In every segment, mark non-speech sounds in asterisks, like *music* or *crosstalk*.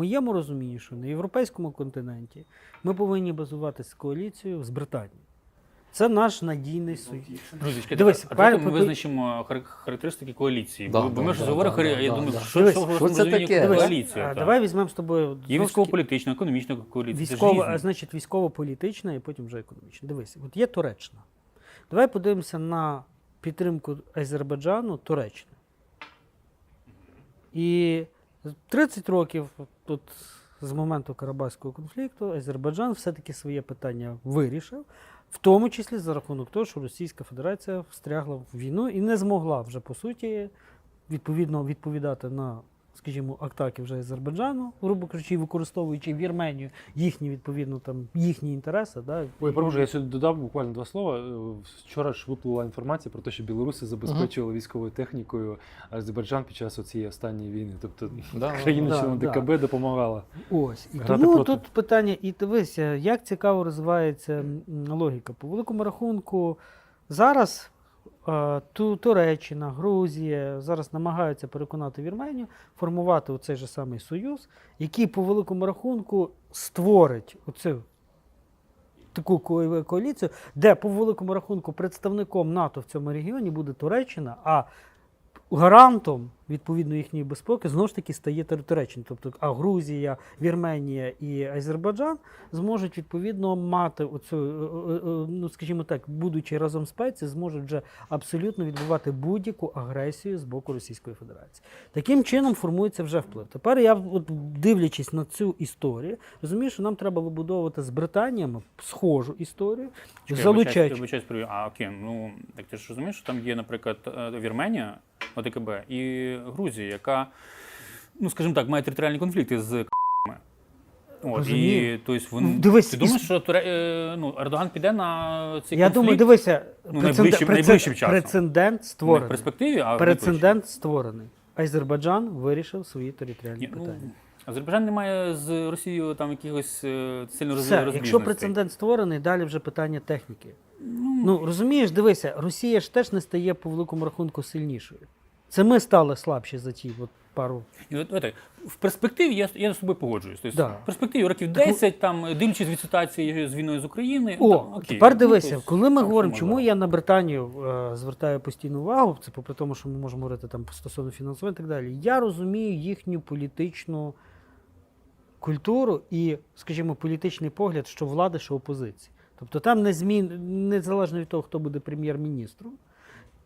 моєму розумінні, що на європейському континенті ми повинні базуватися коаліцією з Британією. Це наш надійний союз. Друзі, чекайте, Дивись, а давайте ми визначимо характеристики коаліції. Да, бо, да, ми ж да, говоримо, да, я да, думаю, да. що, Дивись, що, це таке? коаліція? А, давай візьмемо з тобою знову Військово-політична, економічна коаліція. це ж а, значить, військово-політична і потім вже економічна. Дивись, от є Туреччина. Давай подивимося на підтримку Азербайджану Туреччини. І 30 років тут з моменту Карабахського конфлікту Азербайджан все-таки своє питання вирішив, в тому числі за рахунок того, що Російська Федерація встрягла в війну і не змогла вже по суті відповідно відповідати на, скажімо, атаки вже Азербайджану, грубо кажучи, використовуючи Вірменію їхні відповідно там їхні інтереси. Да, Ой, прошу, я сюди додав буквально два слова. Е, Вчора ж виплила інформація про те, що білоруси забезпечували військовою технікою Азербайджан під час цієї останньої війни. Тобто Да, *laughs* країна да, член да. ДКБ допомагала. Ось. І тому проти. тут питання, і дивися, як цікаво розвивається логіка. По великому рахунку, зараз е, Туреччина, Грузія зараз намагаються переконати Вірменію формувати оцей же самий союз, який по великому рахунку створить оцю таку коаліцію, де по великому рахунку представником НАТО в цьому регіоні буде Туреччина, а гарантом відповідно їхньої безпеки знову ж таки стає Тур- Туреччина. Тобто, а Грузія, Вірменія і Азербайджан зможуть відповідно мати оцю, е, е, е, ну скажімо так, будучи разом спеці, зможуть вже абсолютно відбувати будь-яку агресію з боку Російської Федерації. Таким чином формується вже вплив. Тепер я, от, дивлячись на цю історію, розумію, що нам треба вибудовувати з Британіями схожу історію, Чекай, залучаючи. А окей, ну так ти ж розумієш, що там є, наприклад, Вірменія, ОДКБ, і Грузія, яка, ну скажімо так, має територіальні конфлікти з. От, і тобто. Ну, дивись, ти думаєш, що Туре... е, ну, Ердоган піде на цей Я конфлікт думаю, дивися, ну, найближчим- прецед- найближчим часом. прецедент не в створений. перспективі, а в Прецедент створений. Азербайджан вирішив свої територіальні Ні, ну, питання. Азербайджан не має з Росією там якихось е, сильно роз- Все, якщо прецедент створений, далі вже питання техніки. Ну розумієш, дивися, Росія ж теж не стає по великому рахунку сильнішою. Це ми стали слабші за ті от пару. І от, от, в перспективі я, я з тобою погоджуюсь. Тобто, Да. В перспективі років 10, там, дивлячись від ситуації з війною з України. О, там, окей. тепер Ну, дивися, тобто, коли ми говоримо, чому можна. я на Британію е, звертаю постійну увагу, це попри тому, що ми можемо говорити там стосовно фінансування і так далі. Я розумію їхню політичну культуру і, скажімо, політичний погляд, що влади, що опозиції. Тобто там не змін, незалежно від того, хто буде прем'єр-міністром,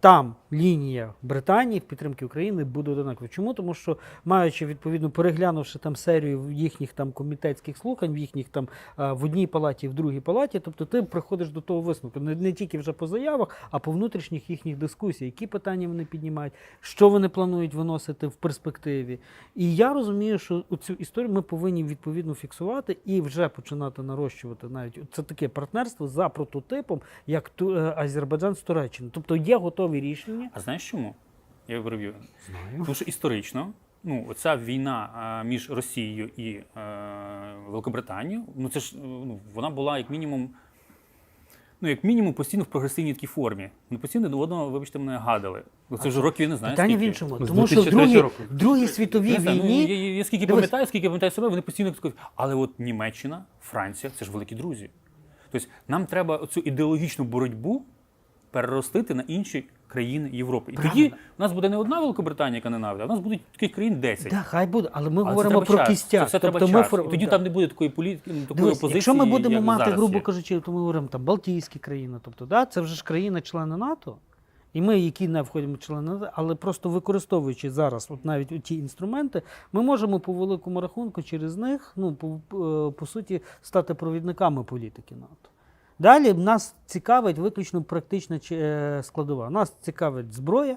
там лінія Британії в підтримки України буде одинакова. Чому? Тому що, маючи відповідно переглянувши там серію їхніх там комітетських слухань, в їхніх там в одній палаті, в другій палаті, тобто ти приходиш до того висновку, не, не тільки вже по заявах, а по внутрішніх їхніх дискусіях, які питання вони піднімають, що вони планують виносити в перспективі. І я розумію, що цю історію ми повинні відповідно фіксувати і вже починати нарощувати навіть це таке партнерство за прототипом, як е, Азербайджан з Туреччиною. Тобто є готові рішення. А знаєш чому? Я переб'ю. Знаю. Тому що історично, ну, оця війна а, між Росією і е, Великобританією, ну це ж е, ну, вона була як мінімум. Ну, як мінімум, постійно в прогресивній такій формі. Вони постійно до одного, вибачте, мене гадали. Ну, це вже років я не знаю. Питання в іншому. Тому що в другій, другій світовій знаю, ну, війні я, я, я скільки Дивись. пам'ятаю, скільки пам'ятаю себе, вони постійно такі. Але от Німеччина, Франція це ж великі друзі. Тобто нам треба цю ідеологічну боротьбу переростити на інші країни Європи. І тоді у нас буде не одна Великобританія, яка ненавидить, а у нас будуть таких країн 10. Да, хай буде, але ми говоримо про час. кістяк. Це все треба тобто ми час. фор- І тоді да. там не буде такої політики, ну, такої Дивись, опозиції. якщо ми будемо як мати, грубо є. кажучи, то ми говоримо там Балтійські країни, тобто да, це вже ж країни-члени НАТО. І ми, які не входимо в члени НАТО, але просто використовуючи зараз от навіть ті інструменти, ми можемо по великому рахунку через них, ну по, по, по суті, стати провідниками політики НАТО. Далі нас цікавить виключно практична е, складова. Нас цікавить зброя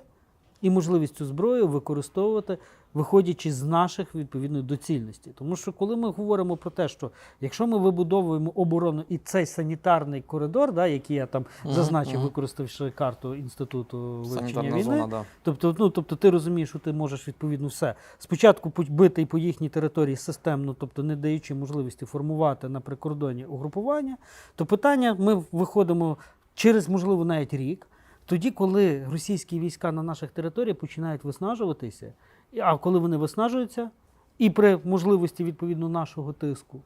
і можливість цю зброю використовувати, виходячи з наших відповідно доцільностей. Тому що коли ми говоримо про те, що якщо ми вибудовуємо оборону і цей санітарний коридор, да, який я там зазначив, мгм. використавши карту інституту вивчення війни, зона, да. Тобто, ну, тобто ти розумієш, що ти можеш відповідно все. Спочатку бити по їхній території системно, тобто не даючи можливості формувати на прикордоні угрупування, то питання ми виходимо через, можливо, навіть рік, тоді, коли російські війська на наших територіях починають виснажуватися, а коли вони виснажуються, І при можливості відповідно нашого тиску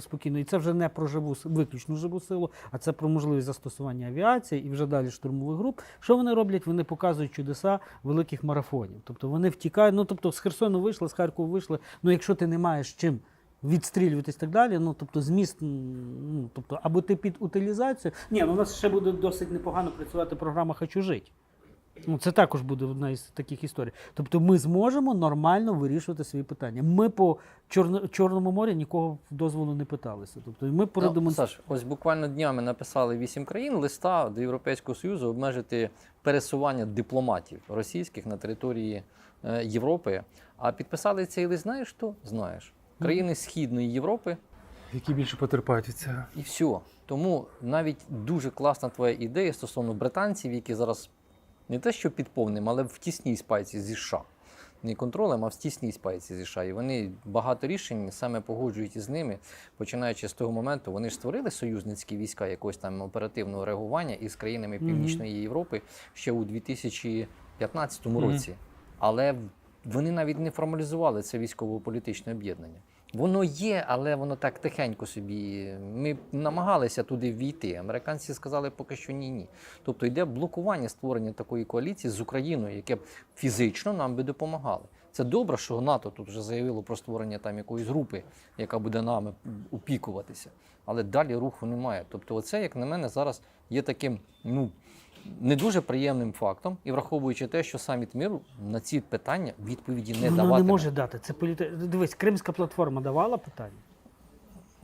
спокійно. І це вже не про живу виключно живу силу, а це про можливість застосування авіації і вже далі штурмових груп. Що вони роблять? Вони показують чудеса великих марафонів. Тобто вони втікають. Ну тобто з Херсону вийшли, з Харкова вийшли. Ну якщо ти не маєш чим. Відстрілюватись і так далі, ну тобто зміст, ну тобто, або ти під утилізацію. Ні, ну у нас ще буде досить непогано працювати програма Хочу жити. Ну, це також буде одна із таких історій. Тобто ми зможемо нормально вирішувати свої питання. Ми по Чорно- Чорному морі нікого дозволу не питалися. Тобто ми Ну. Саш, ось буквально днями написали вісім країн листа до Європейського Союзу обмежити пересування дипломатів російських на території е, Європи. А підписали цей лист, знаєш що? Знаєш. Країни Східної Європи Які більше потерпають від цього. і все. Тому навіть дуже класна твоя ідея стосовно британців, які зараз не те, що під повним, але в тісній спайці зі США. Не контролем, а в тісній спайці зі США. І вони багато рішень саме погоджують із ними, починаючи з того моменту, вони ж створили союзницькі війська якогось там оперативного реагування із країнами Північної Європи ще у 2015 році. Але вони навіть не формалізували це військово-політичне об'єднання. Воно є, але воно так тихенько собі. Ми намагалися туди ввійти. Американці сказали поки що ні, ні. Тобто йде блокування створення такої коаліції з Україною, яке б фізично нам би допомагало. Це добре, що НАТО тут вже заявило про створення там якоїсь групи, яка буде нами опікуватися. Але далі руху немає. Тобто, оце, як на мене, зараз є таким ну, не дуже приємним фактом, і враховуючи те, що саміт миру на ці питання відповіді не Вона даватиме. не може дати. Це політи... Дивись, Кримська платформа давала питання.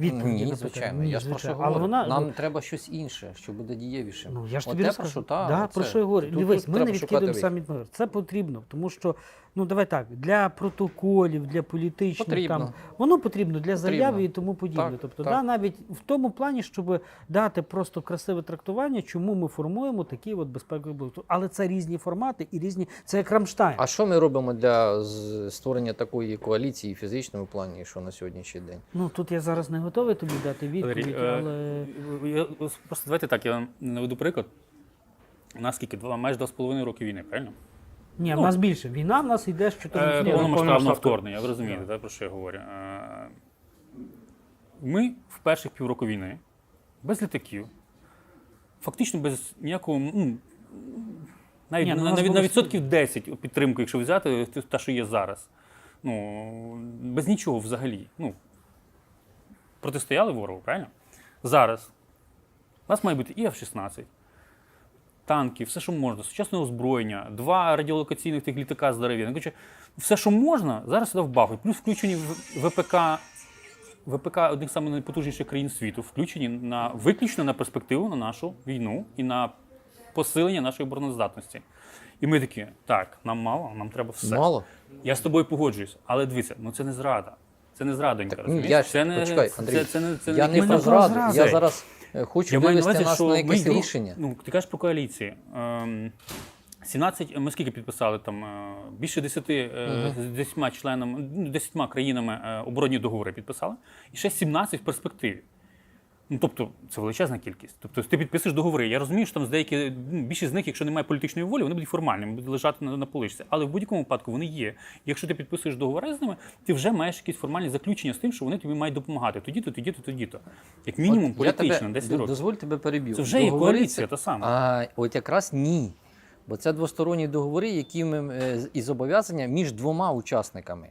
Відповіді Ні, звичайно, Ні, я ж про що говорю. Вона, Нам ну, треба щось інше, що буде дієвішим. Ну, я ж тобі те, розкажу. про що, та, да, про що я говорю. Тут- Дивись, тут ми не відкидуємо вихід. саміт. Це потрібно, тому що, ну давай так, для протоколів, для політичних Потрібно. там воно потрібно для Потрібно. заяви і тому подібне. Так, тобто, так. Да, навіть в тому плані, щоб дати просто красиве трактування, чому ми формуємо такі от безпекові блоки. Але це різні формати і різні. Це як Рамштайн. А що ми робимо для створення такої коаліції фізичному плані, що на сьогоднішній день? Ну тут я зараз не готовий тобі дати відповідь, е, але Я, просто давайте так, я вам наведу приклад. У нас скільки? Два, майже два з половиною роки війни, правильно? ні, в ну, нас більше. Війна в нас йде з Е, 14 Ні, року. повномасштабного вторгнення, ви розумієте, так, про що я говорю. Е, Ми в перших півроку війни без літаків, фактично без ніякого. Ну, навіть Ні, ну, у на, нас навіть було на відсотків 10 підтримку, якщо взяти, те- те, що є зараз. Ну, без нічого взагалі. Ну, протистояли ворогу, правильно? Зараз у нас має бути і F-16, танки, все, що можна, сучасне озброєння, два радіолокаційних тих літака здоров'яних. Коротше, все, що можна, зараз сюди вбахують. Плюс включені в ВПК, ВПК одних з найпотужніших країн світу, включені на виключно на перспективу на нашу війну і на посилення нашої обороноздатності. І ми такі, так, нам мало, нам треба все. Мало? Я з тобою погоджуюсь, але дивіться, ну це не зрада. Це не зрадонька. Так, ну, розумієш? я ж- це не, почекай, Андрій, це, це не, це я не про зраду. Я зараз е, хочу я вивести нас на якесь рішення. Ну, ти кажеш про коаліції. Ем, 17, ми скільки підписали там? е, Більше 10, е, з 10 членами, ну, 10 країнами е, оборонні договори підписали, і ще 17 в перспективі. Ну, тобто, це величезна кількість. Тобто, ти підписуєш договори. Я розумію, що там з деякі, ну, більшість з них, якщо немає політичної волі, вони будуть формальними, будуть лежати на, на поличці. Але в будь-якому випадку вони є. Якщо ти підписуєш договори з ними, ти вже маєш якісь формальні заключення з тим, що вони тобі мають допомагати. Тоді-то, тоді-то, тоді-то. Як мінімум, От політично, тебе, 10 років. Дозволь тебе переб'ю. Це вже є коаліція, та сама. А от якраз ні. Бо це двосторонні договори, які ми е, і зобов'язання між двома учасниками.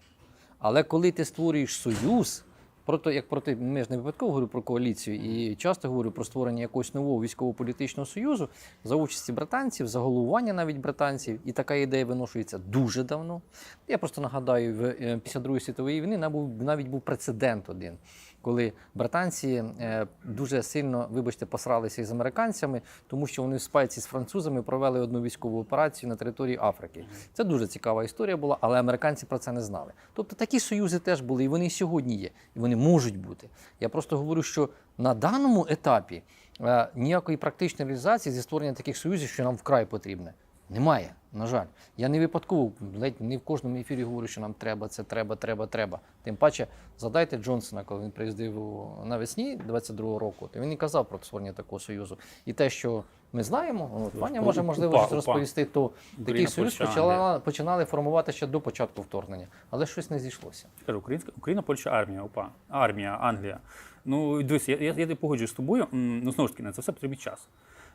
Але коли ти створюєш союз, проти, як проти, ми ж не випадково говорю про коаліцію, і часто говорю про створення якогось нового військово-політичного союзу за участі британців, за головування навіть британців, і така ідея виношується дуже давно. Я просто нагадаю, в е, після Другої світової війни навіть був прецедент один, коли британці е, дуже сильно, вибачте, посралися із американцями, тому що вони в спайці з французами провели одну військову операцію на території Африки. Це дуже цікава історія була, але американці про це не знали. Тобто такі союзи теж були, і вони сьогодні є, і вони можуть бути. Я просто говорю, що на даному етапі е, ніякої практичної реалізації зі створення таких союзів, що нам вкрай потрібне, Немає, на жаль. Я не випадково, ледь не в кожному ефірі говорю, що нам треба, це треба, треба, треба. Тим паче, задайте Джонсона, коли він приїздив навесні 22-го року, то він і казав про створення такого союзу. І те, що ми знаємо, от, Ваня може можливо Упа, щось упа. розповісти, то такий союз почала, починали формувати ще до початку вторгнення, але щось не зійшлося. Кажу, Українська Україна, Польща, армія, ОПА, армія, Англія. Ну дивись, я, я, я погоджуюсь з тобою. Ну знову ж таки, на це все потрібен час.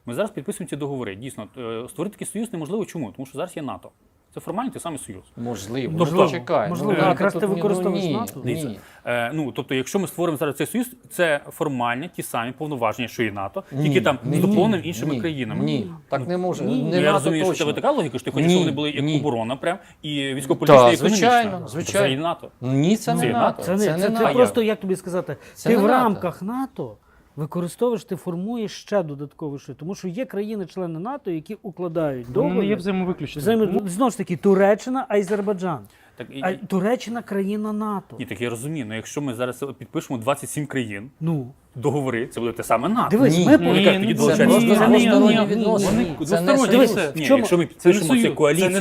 Ми зараз підписуємо ці договори. Дійсно, е, створити такий союз неможливо. Чому? Тому що зараз є НАТО. Це формально той самий союз. Можливо, Тобто- ну, чекай. можливо, ну, якраз ти ну, використовуєш ні, НАТО? Ні. Е, ну, тобто, якщо ми створимо зараз цей союз, це формально ті самі повноваження, що і НАТО, Ні, тільки там ні, з доповненим іншими ні, країнами. Ні, так не може. ні. Не Ну, я НАТО розумію, що точно. тебе така логіка, що ти хочеш, Ні, щоб вони були як ні. оборона, прям і військово-політична, і економічна. звичайно, звичайно. Це і НАТО. Ні, це не Це НАТО. Це, НАТО. просто, як тобі сказати, Це ти в рамках НАТО використовуєш, ти формуєш ще додатково що. Тому що є країни-члени НАТО, які укладають Воно не є договір. взаємовиключним. Тому- Знову ж таки, Туреччина, Азербайджан. Так, і, А Туреччина країна НАТО. ні, так я розумію. Ну, якщо ми зараз підпишемо 27 країн, Ну, договори, це буде те саме НАТО. дивись, Ні, ми ні, Ні, Ні, тоді ну, Це долучається просто ні, ні, двосторонні ні, ні, відносини. вони Це не двосторонні. союз. Дивись, Ні, чому- якщо ми Це не підпишемо союз, коаліцію, це не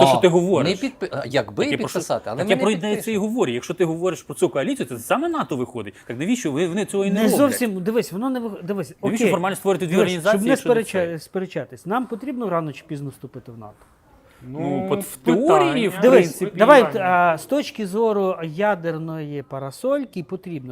те, що ти говориш. Не підпи... а, Якби Так я про що- підписати, але так ми я не про ідею це і підпишемо. говорю. Якщо ти говориш про цю коаліцію, це саме НАТО виходить. Так навіщо ви вони цього і не, не роблять? зовсім дивись, воно не вих- дивись. Навіщо окей. формально створити дві Дивись, організації? щоб не якщо не спереча... сперечатись. Нам потрібно рано чи пізно вступити в НАТО. Ну, от в теорії, в Дивись, принципі, давай а, з точки зору ядерної парасольки потрібно.